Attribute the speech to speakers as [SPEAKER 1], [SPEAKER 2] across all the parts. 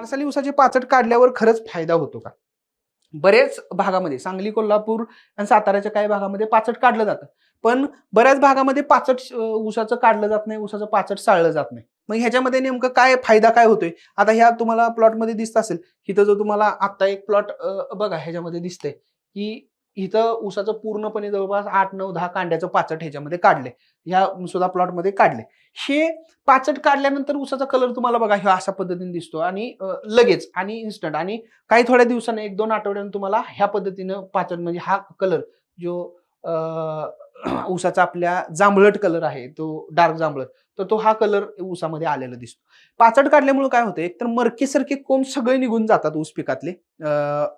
[SPEAKER 1] आडसाली उसाची पाचट काढल्यावर खरंच फायदा होतो का? बरेच भागामध्ये सांगली कोल्हापूर आणि साताऱ्याच्या काही भागामध्ये पाचट काढलं जातं. पण बऱ्याच भागामध्ये पाचट उसाचं काढलं जात नाही उसाचं पाचट साळलं जात नाही. मग ह्याच्यामध्ये नेमकं काय फायदा काय होतोय? आता ह्या तुम्हाला प्लॉटमध्ये दिसत असेल इथं जो तुम्हाला आता एक प्लॉट बघा ह्याच्यामध्ये दिसतंय की इथं ऊसाचं पूर्णपणे जवळपास आठ नऊ दहा कांड्याचं पाचट ह्याच्यामध्ये काढले ह्या सुद्धा प्लॉटमध्ये काढले हे पाचट काढल्यानंतर ऊसाचा कलर तुम्हाला बघा ह्या अशा पद्धतीने दिसतो आणि लगेच आणि इन्स्टंट आणि काही थोड्या दिवसांनी एक दोन आठवड्यानं तुम्हाला ह्या पद्धतीनं पाचट म्हणजे हा कलर जो ऊसाचा आपल्या जांभळट कलर आहे तो डार्क जांभळट तर तो हा कलर ऊसामध्ये आलेला दिसतो. पाचट काढल्यामुळे काय होतं एक तर मरकेसारखे कोंब सगळे निघून जातात ऊस पिकातले.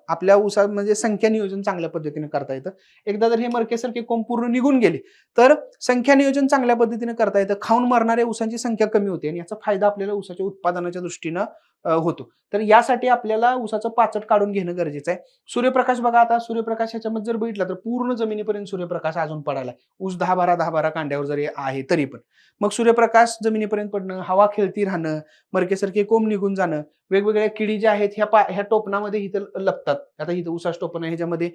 [SPEAKER 1] आपल्या ऊसा म्हणजे संख्या नियोजन चांगल्या पद्धतीने करता येतं. एकदा जर हे मरकेसारखे कोंब पूर्ण निघून गेले तर संख्या नियोजन चांगल्या पद्धतीने करता येतं. खाऊन मरणाऱ्या ऊसांची संख्या कमी होते आणि याचा फायदा आपल्याला ऊसाच्या उत्पादनाच्या दृष्टीनं होतो. तर यासाठी आपल्याला ऊसाचं पाचट काढून घेणं गरजेचं आहे. सूर्यप्रकाश बघा आता सूर्यप्रकाश ह्याच्यामध्ये जर बघितला तर पूर्ण जमिनीपर्यंत सूर्यप्रकाश अजून पडायला ऊस दहा बारा दहा बारा कांड्यावर जरी आहे तरी पण. मग सूर्यप्रकाश जमिनीपर्यंत पडणं हवा खेळती राहणं मरकेसारखे कोंब निघून जाणं वेगवेगळ्या किडी ज्या आहेत ह्या पा ह्या टोपणामध्ये इथं लपतात. आता इथं उसास टोपण आहे ह्याच्यामध्ये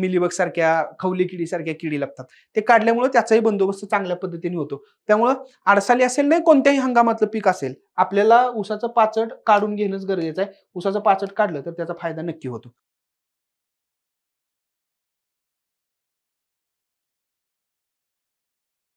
[SPEAKER 1] मिलीबग सारख्या खवली किडी सारख्या किडी लपतात. ते काढल्यामुळे त्याचाही बंदोबस्त चांगल्या पद्धतीने होतो. त्यामुळं आडसाली असेल नाही कोणत्याही हंगामातलं पीक असेल आपल्याला उसाचं पाचट काढून घेणंच गरजेचं आहे. उसाचं पाचट काढलं तर त्याचा फायदा नक्की होतो.